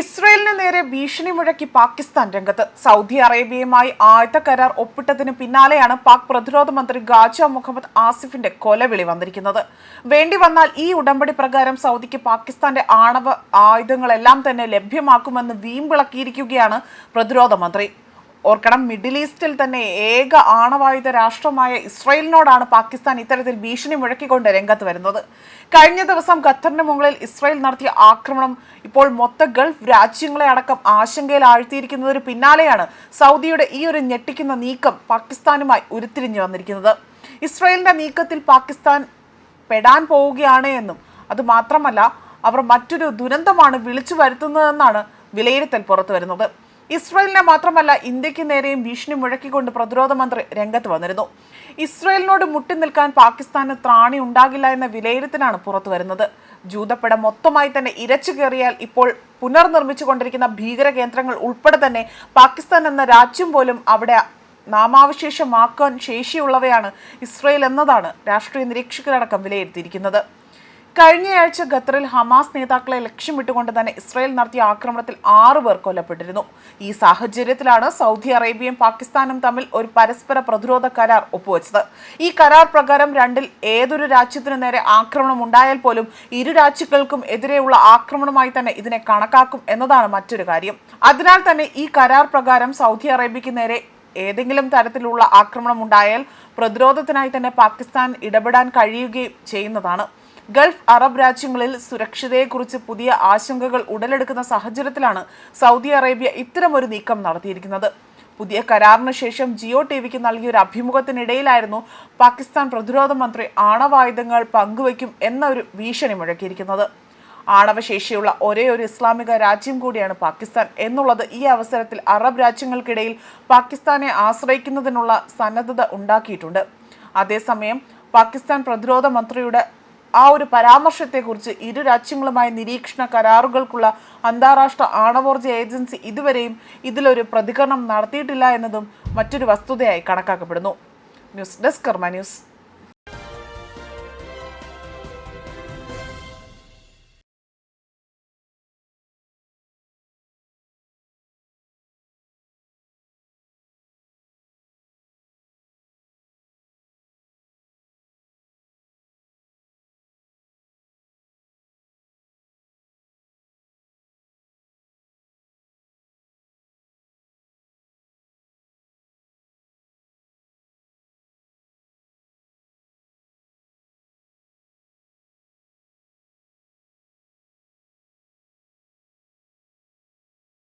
ഇസ്രയേലിന് നേരെ ഭീഷണി മുഴക്കി പാകിസ്ഥാൻ രംഗത്ത്. സൗദി അറേബ്യയുമായി ആയുധ കരാർ ഒപ്പിട്ടതിന് പിന്നാലെയാണ് പാക് പ്രതിരോധ മന്ത്രി ഗാജ മുഹമ്മദ് ആസിഫിന്റെ കൊലവിളി വന്നിരിക്കുന്നത്. വേണ്ടി വന്നാൽ ഈ ഉടമ്പടി പ്രകാരം സൗദിക്ക് പാകിസ്ഥാന്റെ ആണവ ആയുധങ്ങളെല്ലാം തന്നെ ലഭ്യമാക്കുമെന്ന് വീമ്പിളക്കിയിരിക്കുകയാണ് പ്രതിരോധ മന്ത്രി. ഓർക്കണം മിഡിൽ ഈസ്റ്റിൽ തന്നെ ഏക ആണവായുധ രാഷ്ട്രമായ ഇസ്രയേലിനോടാണ് പാകിസ്ഥാൻ ഇത്തരത്തിൽ ഭീഷണി മുഴക്കിക്കൊണ്ട് രംഗത്ത് വരുന്നത്. കഴിഞ്ഞ ദിവസം ഖത്തറിന് മുകളിൽ ഇസ്രയേൽ നടത്തിയ ആക്രമണം ഇപ്പോൾ മൊത്ത ഗൾഫ് രാജ്യങ്ങളെ അടക്കം ആശങ്കയിൽ ആഴ്ത്തിയിരിക്കുന്നതിന് പിന്നാലെയാണ് സൗദിയുടെ ഈ ഒരു ഞെട്ടിക്കുന്ന നീക്കം പാകിസ്ഥാനുമായി ഉരുത്തിരിഞ്ഞു വന്നിരിക്കുന്നത്. ഇസ്രയേലിന്റെ നീക്കത്തിൽ പാകിസ്ഥാൻ പെടാൻ പോവുകയാണ് എന്നും അത് മാത്രമല്ല അവർ മറ്റൊരു ദുരന്തമാണ് വിളിച്ചു വരുത്തുന്നതെന്നാണ് വിലയിരുത്തൽ പുറത്തു വരുന്നത് ഇസ്രായേലിനെ മാത്രമല്ല ഇന്ത്യയ്ക്ക് നേരെയും ഭീഷണി മുഴക്കിക്കൊണ്ട് പ്രതിരോധ മന്ത്രി രംഗത്ത് വന്നിരുന്നു. ഇസ്രായേലിനോട് മുട്ടി നിൽക്കാൻ പാകിസ്ഥാന് ത്രാണി ഉണ്ടാകില്ല എന്ന വിലയിരുത്തലാണ് പുറത്തു വരുന്നത്. ജൂതപ്പട മൊത്തമായി തന്നെ ഇരച്ചു കയറിയാൽ ഇപ്പോൾ പുനർനിർമ്മിച്ചുകൊണ്ടിരിക്കുന്ന ഭീകര കേന്ദ്രങ്ങൾ ഉൾപ്പെടെ തന്നെ പാകിസ്ഥാൻ എന്ന രാജ്യം പോലും അവിടെ നാമാവശേഷമാക്കാൻ ശേഷിയുള്ളവയാണ് ഇസ്രയേൽ എന്നതാണ് രാഷ്ട്രീയ നിരീക്ഷകരടക്കം വിലയിരുത്തിയിരിക്കുന്നത്. കഴിഞ്ഞയാഴ്ച ഖത്തറിൽ ഹമാസ് നേതാക്കളെ ലക്ഷ്യമിട്ടുകൊണ്ട് തന്നെ ഇസ്രായേൽ നടത്തിയ ആക്രമണത്തിൽ ആറു പേർ കൊല്ലപ്പെട്ടിരുന്നു. ഈ സാഹചര്യത്തിലാണ് സൗദി അറേബ്യയും പാകിസ്ഥാനും തമ്മിൽ ഒരു പരസ്പര പ്രതിരോധ കരാർ ഒപ്പുവെച്ചത്. ഈ കരാർ പ്രകാരം രണ്ടിൽ ഏതൊരു രാജ്യത്തിനു നേരെ ആക്രമണം ഉണ്ടായാൽ പോലും ഇരു രാജ്യങ്ങൾക്കും എതിരെയുള്ള ആക്രമണമായി തന്നെ ഇതിനെ കണക്കാക്കും എന്നതാണ് മറ്റൊരു കാര്യം. അതിനാൽ തന്നെ ഈ കരാർ പ്രകാരം സൗദി അറേബ്യയ്ക്ക് നേരെ ഏതെങ്കിലും തരത്തിലുള്ള ആക്രമണം ഉണ്ടായാൽ പ്രതിരോധത്തിനായി തന്നെ പാകിസ്ഥാൻ ഇടപെടാൻ കഴിയുകയും ചെയ്യുന്നതാണ്. ഗൾഫ് അറബ് രാജ്യങ്ങളിൽ സുരക്ഷതയെക്കുറിച്ച് പുതിയ ആശങ്കകൾ ഉടലെടുക്കുന്ന സാഹചര്യത്തിലാണ് സൗദി അറേബ്യ ഇത്തരമൊരു നീക്കം നടത്തിയിരിക്കുന്നത്. പുതിയ കരാറിന് ശേഷം ജിയോ ടി വിക്ക് നൽകിയ ഒരു അഭിമുഖത്തിനിടയിലായിരുന്നു പാകിസ്ഥാൻ പ്രതിരോധ മന്ത്രി ആണവായുധങ്ങൾ പങ്കുവയ്ക്കും എന്ന ഒരു ഭീഷണി മുഴക്കിയിരിക്കുന്നത്. ആണവശേഷിയുള്ള ഒരേ ഒരു ഇസ്ലാമിക രാജ്യം കൂടിയാണ് പാകിസ്ഥാൻ എന്നുള്ളത് ഈ അവസരത്തിൽ അറബ് രാജ്യങ്ങൾക്കിടയിൽ പാകിസ്ഥാനെ ആശ്രയിക്കുന്നതിനുള്ള സന്നദ്ധത ഉണ്ടാക്കിയിട്ടുണ്ട്. അതേസമയം പാകിസ്ഥാൻ പ്രതിരോധ മന്ത്രിയുടെ ആ ഒരു പരാമർശത്തെക്കുറിച്ച് ഇരു രാജ്യങ്ങളുമായി നിരീക്ഷണ കരാറുകൾക്കുള്ള അന്താരാഷ്ട്ര ആണവോർജ ഏജൻസി ഇതുവരെയും ഇതിലൊരു പ്രതികരണം നടത്തിയിട്ടില്ല എന്നതും മറ്റൊരു വസ്തുതയായി കണക്കാക്കപ്പെടുന്നു. News desk Karma news.